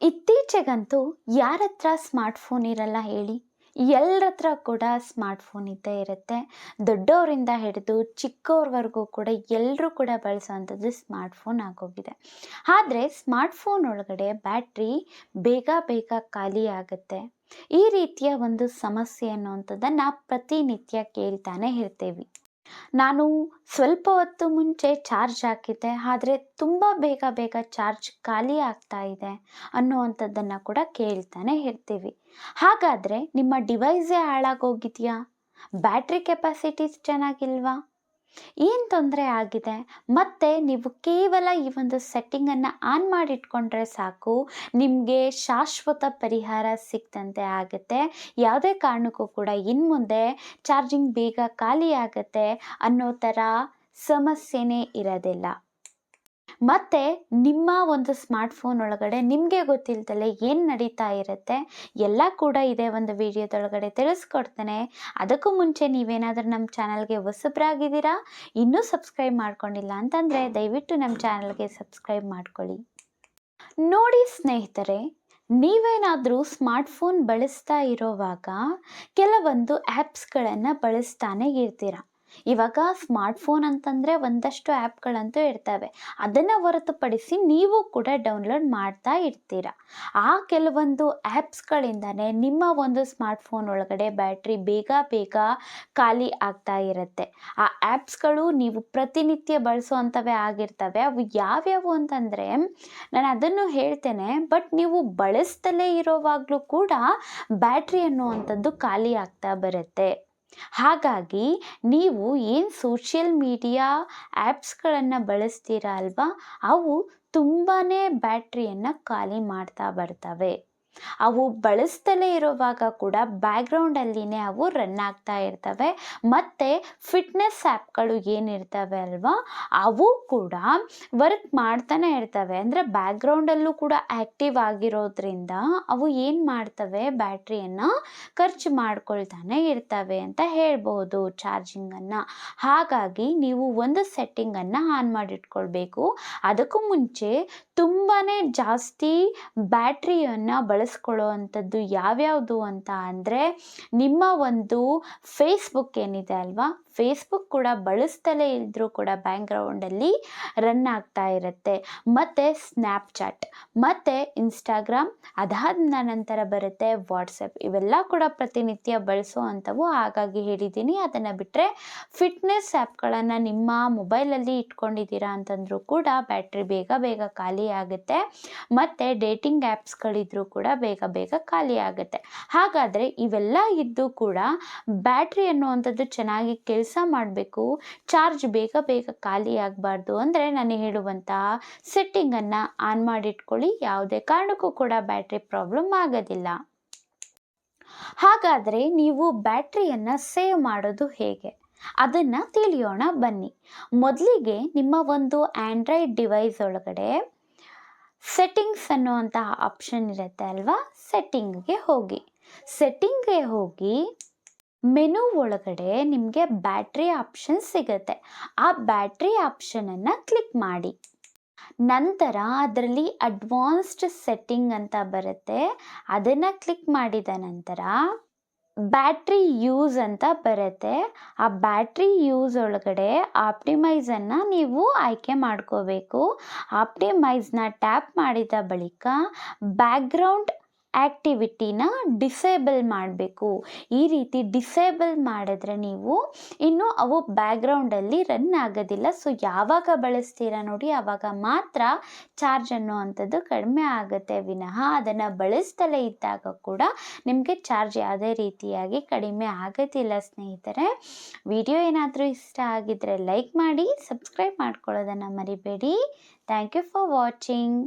ಇತ್ತೀಚೆಗಂತೂ ಯಾರ ಹತ್ರ ಸ್ಮಾರ್ಟ್ಫೋನ್ ಇರಲ್ಲ ಹೇಳಿ ಎಲ್ಲರ ಹತ್ರ ಕೂಡ ಸ್ಮಾರ್ಟ್ಫೋನ್ ಇದ್ದೇ ಇರುತ್ತೆ. ದೊಡ್ಡವರಿಂದ ಹಿಡಿದು ಚಿಕ್ಕವ್ರವರೆಗೂ ಕೂಡ ಎಲ್ಲರೂ ಕೂಡ ಬಳಸೋವಂಥದ್ದು ಸ್ಮಾರ್ಟ್ಫೋನ್ ಆಗೋಗಿದೆ. ಆದರೆ ಸ್ಮಾರ್ಟ್ಫೋನ್ ಒಳಗಡೆ ಬ್ಯಾಟ್ರಿ ಬೇಗ ಬೇಗ ಖಾಲಿ ಆಗುತ್ತೆ. ಈ ರೀತಿಯ ಒಂದು ಸಮಸ್ಯೆ ಅನ್ನುವಂಥದ್ದನ್ನು ಪ್ರತಿನಿತ್ಯ ಕೇಳ್ತಾನೆ ಇರ್ತೀವಿ. ನಾನು ಸ್ವಲ್ಪ ಹೊತ್ತು ಮುಂಚೆ ಚಾರ್ಜ್ ಹಾಕಿದ್ದೆ, ಆದರೆ ತುಂಬ ಬೇಗ ಬೇಗ ಚಾರ್ಜ್ ಖಾಲಿ ಆಗ್ತಾ ಇದೆ ಅನ್ನುವಂಥದ್ದನ್ನು ಕೂಡ ಕೇಳ್ತಾನೆ ಇರ್ತೀವಿ. ಹಾಗಾದರೆ ನಿಮ್ಮ ಡಿವೈಸೇ ಹಾಳಾಗೋಗಿದೆಯಾ? Battery capacities ಚೆನ್ನಾಗಿಲ್ವಾ? ಏನು ತೊಂದರೆ ಆಗಿದೆ? ಮತ್ತು ನೀವು ಕೇವಲ ಈ ಒಂದು ಸೆಟ್ಟಿಂಗನ್ನು ಆನ್ ಮಾಡಿಟ್ಕೊಂಡ್ರೆ ಸಾಕು, ನಿಮಗೆ ಶಾಶ್ವತ ಪರಿಹಾರ ಸಿಕ್ತಂತೆ ಆಗುತ್ತೆ. ಯಾವುದೇ ಕಾರಣಕ್ಕೂ ಕೂಡ ಇನ್ನು ಮುಂದೆ ಚಾರ್ಜಿಂಗ್ ಬೇಗ ಖಾಲಿ ಆಗುತ್ತೆ ಅನ್ನೋ ಥರ ಸಮಸ್ಯೆನೇ ಇರೋದಿಲ್ಲ. ಮತ್ತು ನಿಮ್ಮ ಒಂದು ಸ್ಮಾರ್ಟ್ಫೋನ್ ಒಳಗಡೆ ನಿಮಗೆ ಗೊತ್ತಿಲ್ದಲೆ ಏನು ನಡೀತಾ ಇರುತ್ತೆ, ಎಲ್ಲ ಕೂಡ ಇದೇ ಒಂದು ವಿಡಿಯೋದೊಳಗಡೆ ತಿಳಿಸ್ಕೊಡ್ತೇನೆ. ಅದಕ್ಕೂ ಮುಂಚೆ ನೀವೇನಾದರೂ ನಮ್ಮ ಚಾನಲ್ಗೆ ಹೊಸಬ್ರಾಗಿದ್ದೀರಾ? ಇನ್ನೂ ಸಬ್ಸ್ಕ್ರೈಬ್ ಮಾಡ್ಕೊಂಡಿಲ್ಲ ಅಂತಂದರೆ ದಯವಿಟ್ಟು ನಮ್ಮ ಚಾನಲ್ಗೆ ಸಬ್ಸ್ಕ್ರೈಬ್ ಮಾಡ್ಕೊಳ್ಳಿ. ನೋಡಿ ಸ್ನೇಹಿತರೆ, ನೀವೇನಾದರೂ ಸ್ಮಾರ್ಟ್ಫೋನ್ ಬಳಸ್ತಾ ಇರೋವಾಗ ಕೆಲವೊಂದು ಆ್ಯಪ್ಸ್ಗಳನ್ನು ಬಳಸ್ತಾನೆ ಇರ್ತೀರ? ಇವಾಗ ಸ್ಮಾರ್ಟ್ಫೋನ್ ಅಂತಂದರೆ ಒಂದಷ್ಟು ಆ್ಯಪ್ಗಳಂತೂ ಇರ್ತವೆ. ಅದನ್ನು ಹೊರತುಪಡಿಸಿ ನೀವು ಕೂಡ ಡೌನ್ಲೋಡ್ ಮಾಡ್ತಾ ಇರ್ತೀರ. ಆ ಕೆಲವೊಂದು ಆ್ಯಪ್ಸ್ಗಳಿಂದನೇ ನಿಮ್ಮ ಒಂದು ಸ್ಮಾರ್ಟ್ಫೋನ್ ಒಳಗಡೆ ಬ್ಯಾಟ್ರಿ ಬೇಗ ಬೇಗ ಖಾಲಿ ಆಗ್ತಾ ಇರುತ್ತೆ. ಆ ಆ್ಯಪ್ಸ್ಗಳು ನೀವು ಪ್ರತಿನಿತ್ಯ ಬಳಸುವಂಥವೇ ಆಗಿರ್ತವೆ. ಅವು ಯಾವ್ಯಾವು ಅಂತಂದರೆ, ನಾನು ಅದನ್ನು ಹೇಳ್ತೇನೆ, ಬಟ್ ನೀವು ಬಳಸ್ತಲೇ ಇರೋವಾಗಲೂ ಕೂಡ ಬ್ಯಾಟ್ರಿ ಅನ್ನುವಂಥದ್ದು ಖಾಲಿ ಆಗ್ತಾ ಬರುತ್ತೆ. ಹಾಗಾಗಿ ನೀವು ಏನು ಸೋಷಿಯಲ್ ಮೀಡಿಯಾ ಆ್ಯಪ್ಸ್ಗಳನ್ನು ಬಳಸ್ತೀರ ಅಲ್ವಾ? ಅವು ತುಂಬಾ ಬ್ಯಾಟ್ರಿಯನ್ನು ಖಾಲಿ ಮಾಡ್ತಾ ಬರ್ತವೆ. ಅವು ಬಳಸ್ತಲೇ ಇರುವಾಗ ಕೂಡ ಬ್ಯಾಕ್ಗ್ರೌಂಡಲ್ಲಿನೇ ಅವು ರನ್ ಆಗ್ತಾ ಇರ್ತವೆ. ಮತ್ತು ಫಿಟ್ನೆಸ್ ಆ್ಯಪ್ಗಳು ಏನಿರ್ತವೆ ಅಲ್ವಾ? ಅವು ಕೂಡ ವರ್ಕ್ ಮಾಡ್ತಾನೆ ಇರ್ತವೆ. ಅಂದರೆ ಬ್ಯಾಕ್ಗ್ರೌಂಡಲ್ಲೂ ಕೂಡ ಆ್ಯಕ್ಟಿವ್ ಆಗಿರೋದ್ರಿಂದ ಅವು ಏನು ಮಾಡ್ತವೆ? ಬ್ಯಾಟ್ರಿಯನ್ನು ಖರ್ಚು ಮಾಡ್ಕೊಳ್ತಾನೆ ಇರ್ತವೆ ಅಂತ ಹೇಳ್ಬೋದು ಚಾರ್ಜಿಂಗನ್ನು ಹಾಗಾಗಿ ನೀವು ಒಂದು ಸೆಟ್ಟಿಂಗನ್ನು ಆನ್ ಮಾಡಿಟ್ಕೊಳ್ಬೇಕು. ಅದಕ್ಕೂ ಮುಂಚೆ ತುಂಬಾ ಜಾಸ್ತಿ ಬ್ಯಾಟ್ರಿಯನ್ನು ಬಳಸ್ಕೊಳ್ಳೋ ಅಂಥದ್ದು ಯಾವ್ಯಾವುದು ಅಂತ ಅಂದರೆ ನಿಮ್ಮ ಒಂದು ಫೇಸ್ಬುಕ್ ಏನಿದೆ ಅಲ್ವಾ? ಫೇಸ್ಬುಕ್ ಕೂಡ ಬಳಸ್ತಲೇ ಇದ್ದರೂ ಕೂಡ ಬ್ಯಾಕ್ಗ್ರೌಂಡಲ್ಲಿ ರನ್ ಆಗ್ತಾ ಇರುತ್ತೆ. ಮತ್ತು ಸ್ನ್ಯಾಪ್ಚಾಟ್ ಮತ್ತು ಇನ್ಸ್ಟಾಗ್ರಾಮ್ ಅದಾದ ನಂತರ ಬರುತ್ತೆ ವಾಟ್ಸಪ್ ಇವೆಲ್ಲ ಕೂಡ ಪ್ರತಿನಿತ್ಯ ಬಳಸೋ ಅಂಥವು ಹಾಗಾಗಿ ಹೇಳಿದ್ದೀನಿ. ಅದನ್ನು ಬಿಟ್ಟರೆ ಫಿಟ್ನೆಸ್ ಆ್ಯಪ್ಗಳನ್ನು ನಿಮ್ಮ ಮೊಬೈಲಲ್ಲಿ ಇಟ್ಕೊಂಡಿದ್ದೀರಾ ಅಂತಂದರೂ ಕೂಡ ಬ್ಯಾಟ್ರಿ ಬೇಗ ಬೇಗ ಖಾಲಿ ಆಗುತ್ತೆ. ಮತ್ತು ಡೇಟಿಂಗ್ ಆ್ಯಪ್ಸ್ಗಳಿದ್ರೂ ಕೂಡ ಬೇಗ ಬೇಗ ಖಾಲಿ ಆಗುತ್ತೆ. ಹಾಗಾದರೆ ಇವೆಲ್ಲ ಇದ್ದು ಕೂಡ ಬ್ಯಾಟ್ರಿ ಅನ್ನುವಂಥದ್ದು ಚೆನ್ನಾಗಿ ಕೆಲಸ ಮಾಡಬೇಕು. ಚಾರ್ಜ್ ಬೇಗ ಬೇಗ ಖಾಲಿ ಆಗಬಾರ್ದು ಅಂದರೆ ನಾನು ಹೇಳುವಂತಹ ಸೆಟ್ಟಿಂಗನ್ನು ಆನ್ ಮಾಡಿಟ್ಕೊಳ್ಳಿ. ಯಾವುದೇ ಕಾರಣಕ್ಕೂ ಕೂಡ ಬ್ಯಾಟ್ರಿ ಪ್ರಾಬ್ಲಮ್ ಆಗೋದಿಲ್ಲ. ಹಾಗಾದರೆ ನೀವು ಬ್ಯಾಟ್ರಿಯನ್ನು ಸೇವ್ ಮಾಡೋದು ಹೇಗೆ? ಅದನ್ನು ತಿಳಿಯೋಣ ಬನ್ನಿ. ಮೊದಲಿಗೆ ನಿಮ್ಮ ಒಂದು ಆ್ಯಂಡ್ರಾಯ್ಡ್ ಡಿವೈಸ್ ಒಳಗಡೆ ಸೆಟ್ಟಿಂಗ್ಸ್ ಅನ್ನುವಂತಹ ಆಪ್ಷನ್ ಇರುತ್ತೆ ಅಲ್ವಾ? ಸೆಟ್ಟಿಂಗ್ಗೆ ಹೋಗಿ. ಸೆಟ್ಟಿಂಗ್ಗೆ ಹೋಗಿ ಮೆನು ಒಳಗಡೆ ನಿಮಗೆ ಬ್ಯಾಟ್ರಿ ಆಪ್ಷನ್ ಸಿಗುತ್ತೆ. ಆ ಬ್ಯಾಟ್ರಿ ಆಪ್ಷನನ್ನು ಕ್ಲಿಕ್ ಮಾಡಿ. ನಂತರ ಅದರಲ್ಲಿ ಅಡ್ವಾನ್ಸ್ಡ್ ಸೆಟ್ಟಿಂಗ್ ಅಂತ ಬರುತ್ತೆ. ಅದನ್ನು ಕ್ಲಿಕ್ ಮಾಡಿದ ನಂತರ ಬ್ಯಾಟ್ರಿ ಯೂಸ್ ಅಂತ ಬರುತ್ತೆ. ಆ ಬ್ಯಾಟ್ರಿ ಯೂಸ್ ಒಳಗಡೆ ಆಪ್ಟಿಮೈಸನ್ನು ನೀವು ಆಯ್ಕೆ ಮಾಡ್ಕೋಬೇಕು. ಆಪ್ಟಿಮೈಸ್ನ ಟ್ಯಾಪ್ ಮಾಡಿದ ಬಳಿಕ ಬ್ಯಾಕ್ಗ್ರೌಂಡ್ ಆ್ಯಕ್ಟಿವಿಟಿನ ಡಿಸೇಬಲ್ ಮಾಡಬೇಕು. ಈ ರೀತಿ ಡಿಸೇಬಲ್ ಮಾಡಿದ್ರೆ ನೀವು ಇನ್ನು ಅವು ಬ್ಯಾಕ್ಗ್ರೌಂಡಲ್ಲಿ ರನ್ ಆಗೋದಿಲ್ಲ. ಸೊ ಯಾವಾಗ ಬಳಸ್ತೀರಾ ನೋಡಿ ಆವಾಗ ಮಾತ್ರ ಚಾರ್ಜ್ ಅನ್ನುವಂಥದ್ದು ಕಡಿಮೆ ಆಗುತ್ತೆ. ವಿನಃ ಅದನ್ನು ಬಳಸ್ತಲೇ ಇದ್ದಾಗ ಕೂಡ ನಿಮಗೆ ಚಾರ್ಜ್ ಯಾವುದೇ ರೀತಿಯಾಗಿ ಕಡಿಮೆ ಆಗೋದಿಲ್ಲ ಸ್ನೇಹಿತರೆ. ವಿಡಿಯೋ ಏನಾದರೂ ಇಷ್ಟ ಆಗಿದ್ದರೆ ಲೈಕ್ ಮಾಡಿ, ಸಬ್ಸ್ಕ್ರೈಬ್ ಮಾಡ್ಕೊಳ್ಳೋದನ್ನು ಮರಿಬೇಡಿ. Thank you for watching